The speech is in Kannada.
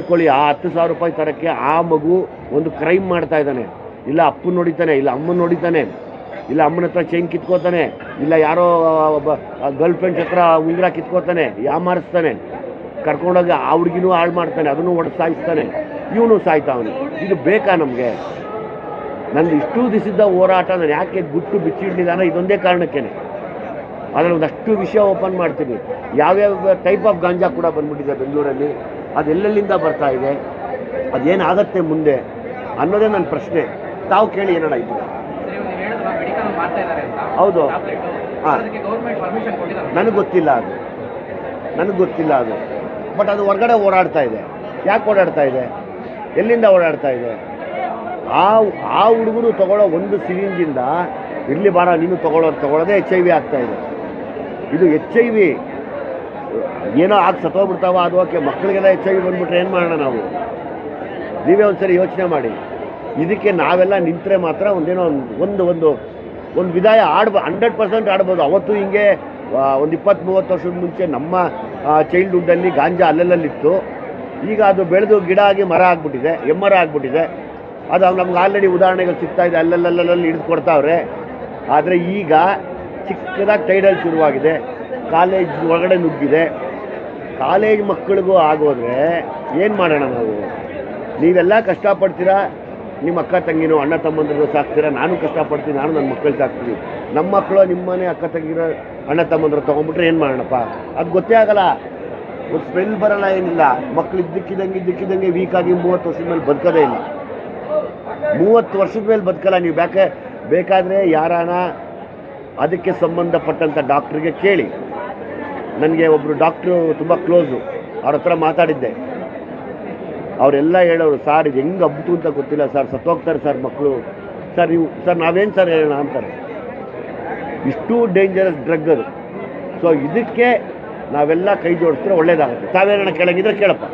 ಇಟ್ಕೊಳ್ಳಿ ಆ ಹತ್ತು ಸಾವಿರ ರೂಪಾಯಿ ತರಕ್ಕೆ ಆ ಮಗು ಒಂದು ಕ್ರೈಮ್ ಮಾಡ್ತಾ ಇದ್ದಾನೆ. ಇಲ್ಲ ಅಪ್ಪನ ನೋಡಿತಾನೆ ಇಲ್ಲ ಅಮ್ಮನ ನೋಡಿತಾನೆ ಇಲ್ಲ ಅಮ್ಮನ ಹತ್ರ ಚೈನ್ ಕಿತ್ಕೋತಾನೆ, ಇಲ್ಲ ಯಾರೋ ಗರ್ಲ್ ಫ್ರೆಂಡ್ಸ್ ಹತ್ರ ಉಂಗುರ ಕಿತ್ಕೋತಾನೆ ಯಾಮಾರಿಸ್ತಾನೆ ಕರ್ಕೊಂಡೋಗಿ ಆ ಹುಡುಗಿನೂ ಹಾಳು ಮಾಡ್ತಾನೆ, ಅದನ್ನು ಒಡೆದು ಸಾಯಿಸ್ತಾನೆ. ಇವನು ಸಾಯ್ತಾವನು ಇದು ಬೇಕಾ ನಮಗೆ? ನಂದು ಇಷ್ಟು ದಿವಸದ ಹೋರಾಟ, ನಾನು ಯಾಕೆ ಗುಟ್ಟು ಬಿಚ್ಚಿಡ್ಲಿಲ್ಲ ಇದೊಂದೇ ಕಾರಣಕ್ಕೇನೆ. ಅದರಲ್ಲಿ ಒಂದಷ್ಟು ವಿಷಯ ಓಪನ್ ಮಾಡ್ತೀನಿ. ಯಾವ್ಯಾವ ಟೈಪ್ ಆಫ್ ಗಾಂಜಾ ಕೂಡ ಬಂದ್ಬಿಟ್ಟಿದೆ ಬೆಂಗಳೂರಲ್ಲಿ. ಅದೆಲ್ಲೆಲ್ಲಿಂದ ಬರ್ತಾ ಇದೆ? ಅದೇನಾಗತ್ತೆ ಮುಂದೆ ಅನ್ನೋದೇ ನನ್ನ ಪ್ರಶ್ನೆ. ತಾವು ಕೇಳಿ ಏನಡ ಇದು? ಹೌದು. ಹಾಂ. ನನಗೆ ಗೊತ್ತಿಲ್ಲ ಅದು. ನನಗೆ ಗೊತ್ತಿಲ್ಲ ಅದು. ಬಟ್ ಅದು ಹೊರಗಡೆ ಓಡಾಡ್ತಾ ಇದೆ. ಯಾಕೆ ಓಡಾಡ್ತಾ ಇದೆ? ಎಲ್ಲಿಂದ ಓಡಾಡ್ತಾ ಇದೆ? ಆ ಆ ಹುಡುಗರು ತಗೊಳ್ಳೋ ಒಂದು ಸಿರಿಂಜಿಂದ ಇರಲಿ ಬಾರ ನೀನು ತಗೊಳ್ಳೋ ತಗೊಳ್ಳೋದೇ ಎಚ್ ಐ ವಿ ಆಗ್ತಾ ಇದೆ. ಇದು ಎಚ್ ಐ ವಿ ಏನೋ ಆಗಿ ಸತ್ತೋಗ್ಬಿಡ್ತಾವ ಅದು ಓಕೆ ಮಕ್ಕಳಿಗೆಲ್ಲ ಹೆಚ್ಚಾಗಿ ಬಂದ್ಬಿಟ್ರೆ ಏನು ಮಾಡೋಣ ನಾವು? ನೀವೇ ಒಂದು ಸರಿ ಯೋಚನೆ ಮಾಡಿ. ಇದಕ್ಕೆ ನಾವೆಲ್ಲ ನಿಂತರೆ ಮಾತ್ರ ಒಂದೇನೋ ಒಂದ್- ಒಂದು ಒಂದು ವಿದಾಯ ಆಡ್ಬೋ ಹಂಡ್ರೆಡ್ ಪರ್ಸೆಂಟ್ ಆಡ್ಬೋದು. ಅವತ್ತು ಹಿಂಗೆ ಒಂದು ಇಪ್ಪತ್ತು ಮೂವತ್ತು ವರ್ಷದ ಮುಂಚೆ ನಮ್ಮ ಚೈಲ್ಡ್ಹುಡ್ಡಲ್ಲಿ ಗಾಂಜಾ ಅಲ್ಲಲ್ಲಿತ್ತು ಈಗ ಅದು ಬೆಳೆದು ಗಿಡ ಆಗಿ ಮರ ಆಗ್ಬಿಟ್ಟಿದೆ, ಎಮ್ಮರ ಆಗ್ಬಿಟ್ಟಿದೆ. ಅದು ನಮ್ಗೆ ಆಲ್ರೆಡಿ ಉದಾಹರಣೆಗಳು ಸಿಗ್ತಾ ಇದೆ, ಅಲ್ಲಲ್ಲಲ್ಲಲ್ಲಿ ಹಿಡಿದು ಕೊಡ್ತಾವ್ರೆ. ಆದರೆ ಈಗ ಚಿಕ್ಕದಾಗಿ ಟೈಡಲ್ ಶುರುವಾಗಿದೆ. ಕಾಲೇಜ್ ಒಳಗಡೆ ನುಗ್ಗಿದೆ. ಕಾಲೇಜ್ ಮಕ್ಕಳಿಗೂ ಆಗೋದ್ರೆ ಏನು ಮಾಡೋಣ ನಾವು? ನೀವೆಲ್ಲ ಕಷ್ಟಪಡ್ತೀರಾ? ನಿಮ್ಮ ಅಕ್ಕ ತಂಗಿನೋ ಅಣ್ಣ ತಮ್ಮಂದಿರು ಸಾಕ್ತೀರಾ? ನಾನು ಕಷ್ಟಪಡ್ತೀನಿ, ನಾನು ನನ್ನ ಮಕ್ಕಳು ಸಾಕ್ತೀನಿ. ನಮ್ಮ ಮಕ್ಕಳು ನಿಮ್ಮನೆ ಅಕ್ಕ ತಂಗಿರ, ಅಣ್ಣ ತಮ್ಮಂದ್ರು ತೊಗೊಂಡ್ಬಿಟ್ರೆ ಏನು ಮಾಡೋಣಪ್ಪ? ಅದು ಗೊತ್ತೇ ಆಗಲ್ಲ. ಒಂದು ಸ್ಮೆಲ್ ಬರಲ್ಲ ಏನಿಲ್ಲ. ಮಕ್ಕಳು ಇದ್ದಕ್ಕಿದ್ದಂಗೆ ಇದ್ದಕ್ಕಿದ್ದಂಗೆ ವೀಕಾಗಿ ಮೂವತ್ತು ವರ್ಷದ ಮೇಲೆ ಬದುಕೋದೇ ಇಲ್ಲ. ಮೂವತ್ತು ವರ್ಷದ ಮೇಲೆ ಬದುಕಲ್ಲ ನೀವು. ಬೇಕೆ ಬೇಕಾದರೆ ಯಾರಾನ ಅದಕ್ಕೆ ಸಂಬಂಧಪಟ್ಟಂಥ ಡಾಕ್ಟ್ರಿಗೆ ಕೇಳಿ. ನನಗೆ ಒಬ್ಬರು ಡಾಕ್ಟ್ರು ತುಂಬ ಕ್ಲೋಸು ಅವ್ರ ಹತ್ರ ಮಾತಾಡಿದ್ದೆ. ಅವರೆಲ್ಲ ಹೇಳೋರು, ಸರ್ ಇದು ಹೆಂಗೆ ಹಬ್ಬಿತು ಅಂತ ಗೊತ್ತಿಲ್ಲ ಸರ್, ಸತ್ತೋಗ್ತಾರೆ ಸರ್ ಮಕ್ಕಳು ಸರ್ ನೀವು, ಸರ್ ನಾವೇನು ಸರ್ ಹೇಳೋಣ? ಅಂತಾರೆ. ಇಷ್ಟು ಡೇಂಜರಸ್ ಡ್ರಗ್ ಅದು. ಸೊ ಇದಕ್ಕೆ ನಾವೆಲ್ಲ ಕೈ ಜೋಡಿಸಿದ್ರೆ ಒಳ್ಳೇದಾಗುತ್ತೆ. ತಾವೇನ ಕೇಳಂಗಿದ್ರೆ ಕೇಳಪ್ಪ.